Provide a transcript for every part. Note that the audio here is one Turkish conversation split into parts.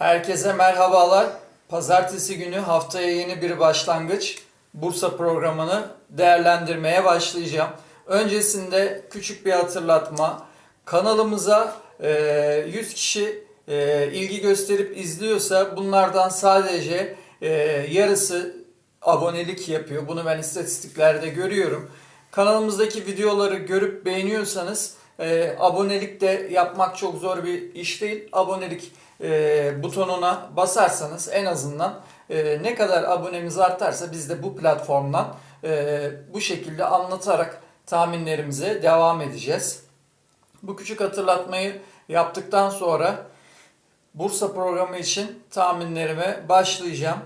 Herkese merhabalar. Pazartesi günü haftaya yeni bir başlangıç. Bursa programını değerlendirmeye başlayacağım. Öncesinde küçük bir hatırlatma. Kanalımıza e, 100 kişi e, ilgi gösterip izliyorsa bunlardan sadece e, yarısı abonelik yapıyor. Bunu ben istatistiklerde görüyorum. Kanalımızdaki videoları görüp beğeniyorsanız e, abonelik de yapmak çok zor bir iş değil. Abonelik e, butonuna basarsanız en azından e, ne kadar abonemiz artarsa biz de bu platformdan e, bu şekilde anlatarak tahminlerimize devam edeceğiz. Bu küçük hatırlatmayı yaptıktan sonra Bursa programı için tahminlerime başlayacağım.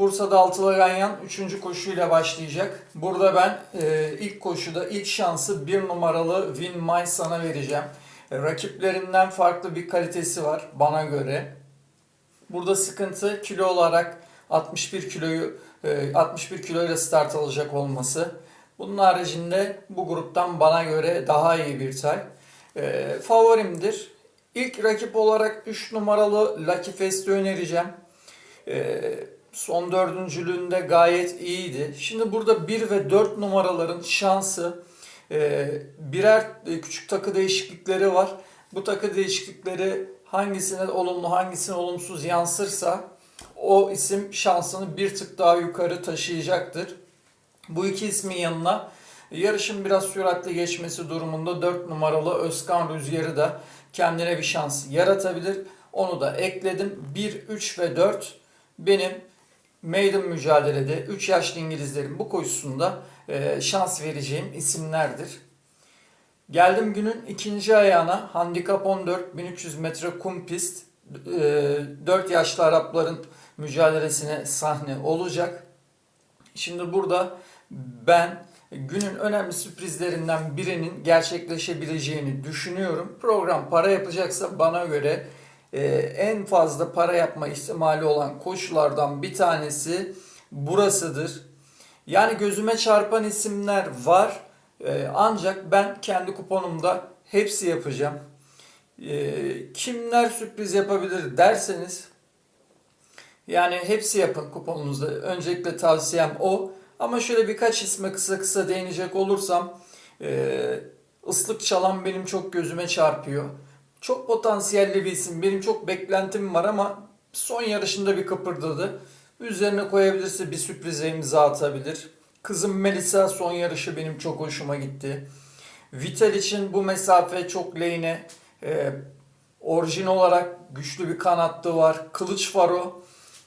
Bursa'da Altılı Ganyan 3. koşuyla başlayacak. Burada ben e, ilk koşuda ilk şansı 1 numaralı Win My sana vereceğim. E, rakiplerinden farklı bir kalitesi var bana göre. Burada sıkıntı kilo olarak 61 kiloyu e, 61 kiloyla start alacak olması. Bunun haricinde bu gruptan bana göre daha iyi bir tay. E, favorimdir. İlk rakip olarak 3 numaralı Lucky Fest'i önereceğim. E, son dördüncülüğünde gayet iyiydi. Şimdi burada 1 ve 4 numaraların şansı e, birer e, küçük takı değişiklikleri var. Bu takı değişiklikleri hangisine olumlu hangisine olumsuz yansırsa o isim şansını bir tık daha yukarı taşıyacaktır. Bu iki ismin yanına yarışın biraz süratli geçmesi durumunda 4 numaralı Özkan Rüzgar'ı da kendine bir şans yaratabilir. Onu da ekledim. 1, 3 ve 4 benim maiden mücadelede 3 yaşlı İngilizlerin bu koşusunda e, şans vereceğim isimlerdir. Geldim günün ikinci ayağına handikap 14 1300 metre kum pist e, 4 yaşlı Arapların mücadelesine sahne olacak. Şimdi burada ben günün önemli sürprizlerinden birinin gerçekleşebileceğini düşünüyorum. Program para yapacaksa bana göre e, en fazla para yapma ihtimali olan koşulardan bir tanesi burasıdır. Yani gözüme çarpan isimler var. E, ancak ben kendi kuponumda hepsi yapacağım. E, kimler sürpriz yapabilir derseniz yani hepsi yapın kuponunuzda. Öncelikle tavsiyem o. Ama şöyle birkaç isme kısa kısa değinecek olursam ıslık çalan benim çok gözüme çarpıyor. Çok potansiyelli bir isim. Benim çok beklentim var ama son yarışında bir kıpırdadı. Üzerine koyabilirse bir sürprize imza atabilir. Kızım Melisa son yarışı benim çok hoşuma gitti. Vital için bu mesafe çok lehine. Ee, orijin olarak güçlü bir kanattı var. Kılıç Faro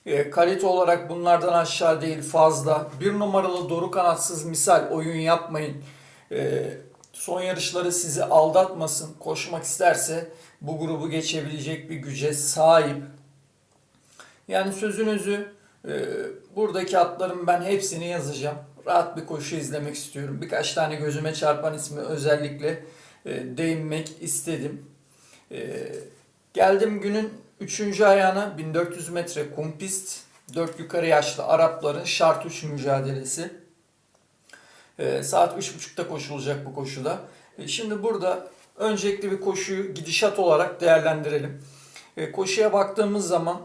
e, kalite olarak bunlardan aşağı değil fazla. Bir numaralı doğru kanatsız misal oyun yapmayın. E, son yarışları sizi aldatmasın. Koşmak isterse bu grubu geçebilecek bir güce sahip. Yani sözünüzü e, buradaki atların ben hepsini yazacağım. Rahat bir koşu izlemek istiyorum. Birkaç tane gözüme çarpan ismi özellikle e, değinmek istedim. E, geldim günün 3. ayağına 1400 metre kum pist. 4 yukarı yaşlı Arapların şart 3 mücadelesi. E, saat 3.30'da koşulacak bu koşuda. E, şimdi burada öncelikli bir koşuyu gidişat olarak değerlendirelim. E, koşuya baktığımız zaman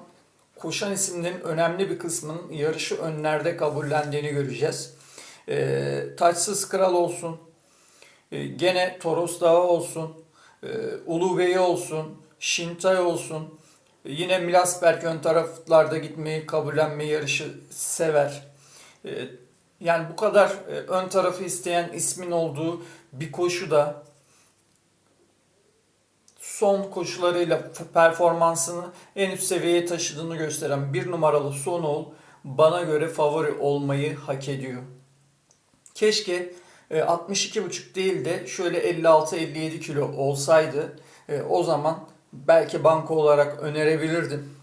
koşan isimlerin önemli bir kısmının yarışı önlerde kabullendiğini göreceğiz. Taçsız Kral olsun, e, gene Toros Dağı olsun, e, Ulu Bey olsun, Şintay olsun, e, yine Milasberg ön taraflarda gitmeyi, kabullenmeyi yarışı sever. E, yani bu kadar e, ön tarafı isteyen ismin olduğu bir koşuda son koşularıyla performansını en üst seviyeye taşıdığını gösteren bir numaralı Sonol bana göre favori olmayı hak ediyor. Keşke e, 62,5 değil de şöyle 56-57 kilo olsaydı e, o zaman belki banko olarak önerebilirdim.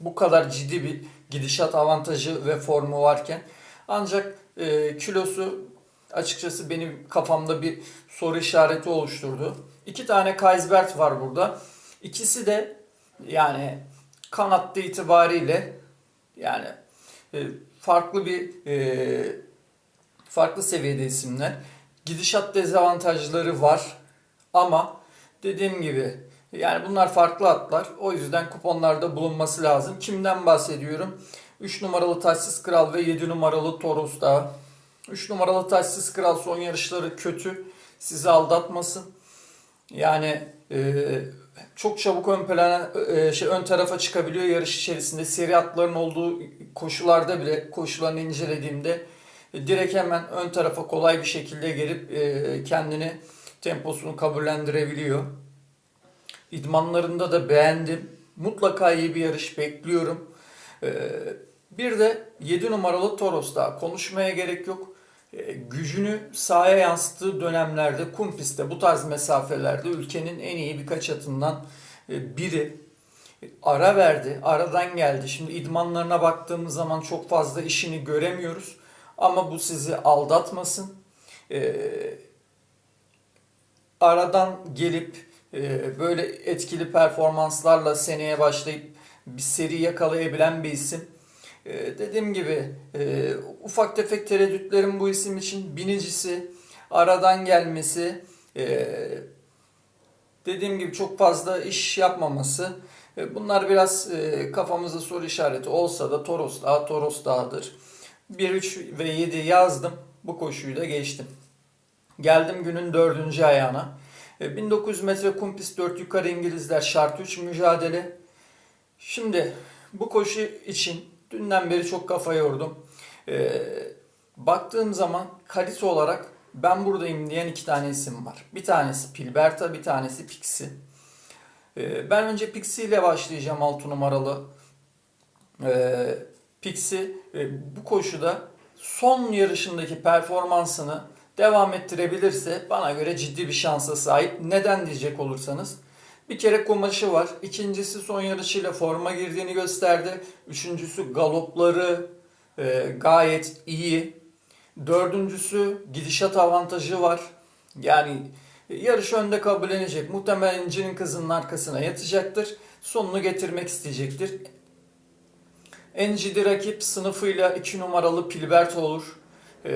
Bu kadar ciddi bir gidişat avantajı ve formu varken ancak e, kilosu açıkçası benim kafamda bir soru işareti oluşturdu. İki tane Kaisbert var burada. İkisi de yani kanatta itibariyle yani e, farklı bir e, farklı seviyede isimler. Gidişat dezavantajları var ama dediğim gibi Yani bunlar farklı atlar. O yüzden kuponlarda bulunması lazım. Kimden bahsediyorum? 3 numaralı Taçsız Kral ve 7 numaralı Toros Dağı. 3 numaralı Taçsız Kral son yarışları kötü. Sizi aldatmasın. Yani e, çok çabuk ön plana e, şey ön tarafa çıkabiliyor yarış içerisinde. Seri atların olduğu koşularda bile koşularını incelediğimde e, direkt hemen ön tarafa kolay bir şekilde gelip e, kendini temposunu kabullendirebiliyor. İdmanlarında da beğendim. Mutlaka iyi bir yarış bekliyorum. E, bir de 7 numaralı Toros daha konuşmaya gerek yok. E, gücünü sahaya yansıttığı dönemlerde kum pistte bu tarz mesafelerde ülkenin en iyi birkaç atından e, biri ara verdi. Aradan geldi. Şimdi idmanlarına baktığımız zaman çok fazla işini göremiyoruz. Ama bu sizi aldatmasın. E, aradan gelip e, böyle etkili performanslarla seneye başlayıp bir seri yakalayabilen bir isim. Ee, dediğim gibi e, ufak tefek tereddütlerim bu isim için binicisi, aradan gelmesi, e, dediğim gibi çok fazla iş yapmaması. E, bunlar biraz e, kafamızda soru işareti olsa da Toros Dağı Toros Dağı'dır. 1, 3 ve 7 yazdım. Bu koşuyu da geçtim. Geldim günün dördüncü ayağına. E, 1900 metre kum pist 4 yukarı İngilizler şart 3 mücadele. Şimdi bu koşu için dünden beri çok kafa yordum. Ee, baktığım zaman kalite olarak ben buradayım diyen iki tane isim var. Bir tanesi Pilberta, bir tanesi Pixie. Ee, ben önce Pixie ile başlayacağım 6 numaralı. Ee, Pixie e, bu koşuda son yarışındaki performansını devam ettirebilirse bana göre ciddi bir şansa sahip. Neden diyecek olursanız bir kere kumaşı var. İkincisi son yarışıyla forma girdiğini gösterdi. Üçüncüsü galopları e, gayet iyi. Dördüncüsü gidişat avantajı var. Yani yarış önde kabullenecek. Muhtemelen İnci'nin kızının arkasına yatacaktır. Sonunu getirmek isteyecektir. Encidi rakip sınıfıyla 2 numaralı Pilbert olur. Ee,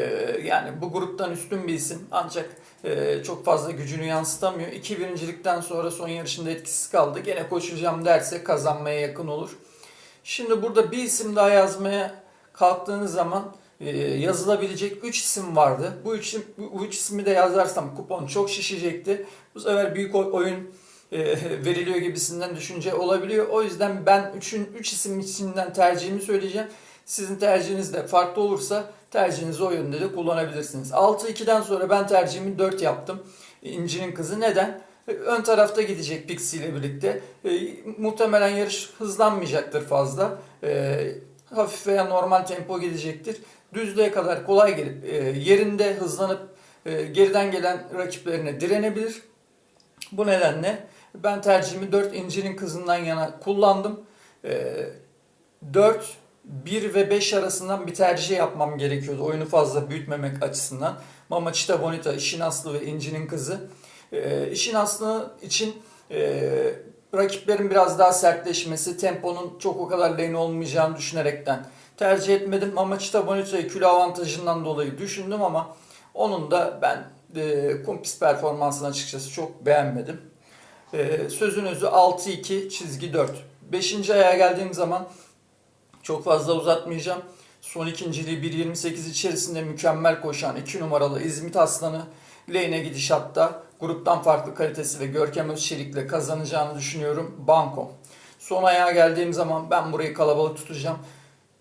yani bu gruptan üstün bir isim ancak e, çok fazla gücünü yansıtamıyor. İki birincilikten sonra son yarışında etkisiz kaldı. Gene koşacağım derse kazanmaya yakın olur. Şimdi burada bir isim daha yazmaya kalktığınız zaman e, yazılabilecek 3 isim vardı. Bu 3 bu üç ismi de yazarsam kupon çok şişecekti. Bu sefer büyük oyun e, veriliyor gibisinden düşünce olabiliyor. O yüzden ben 3'ün 3 isim içinden tercihimi söyleyeceğim. Sizin tercihiniz de farklı olursa tercihinizi o yönde de kullanabilirsiniz. 6-2'den sonra ben tercihimi 4 yaptım. İnci'nin kızı neden? Ön tarafta gidecek Pixie ile birlikte. E, muhtemelen yarış hızlanmayacaktır fazla. E, hafif veya normal tempo gidecektir. Düzlüğe kadar kolay gelip e, yerinde hızlanıp e, geriden gelen rakiplerine direnebilir. Bu nedenle ben tercihimi 4 İnci'nin kızından yana kullandım. E, 4 1 ve 5 arasından bir tercih yapmam gerekiyordu. Oyunu fazla büyütmemek açısından. Mamacita Bonita, işin aslı ve İnci'nin kızı. E, işin aslı için e, rakiplerin biraz daha sertleşmesi, temponun çok o kadar lane olmayacağını düşünerekten tercih etmedim. Mamacita Bonita'yı kilo avantajından dolayı düşündüm ama onun da ben e, kumpis performansını açıkçası çok beğenmedim. E, sözünüzü 6-2 çizgi 4. Beşinci aya geldiğim zaman çok fazla uzatmayacağım. Son ikinciliği 1.28 içerisinde mükemmel koşan 2 numaralı İzmit Aslanı lane'e gidişatta gruptan farklı kalitesi ve Görkem Özçelik'le kazanacağını düşünüyorum. Banko. Son ayağa geldiğim zaman ben burayı kalabalık tutacağım.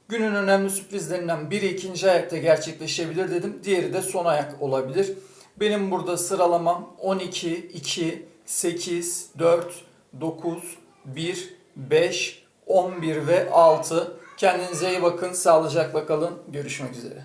Günün önemli sürprizlerinden biri ikinci ayakta gerçekleşebilir dedim. Diğeri de son ayak olabilir. Benim burada sıralamam 12, 2, 8, 4, 9, 1, 5, 11 ve 6. Kendinize iyi bakın, sağlıcakla kalın. Görüşmek üzere.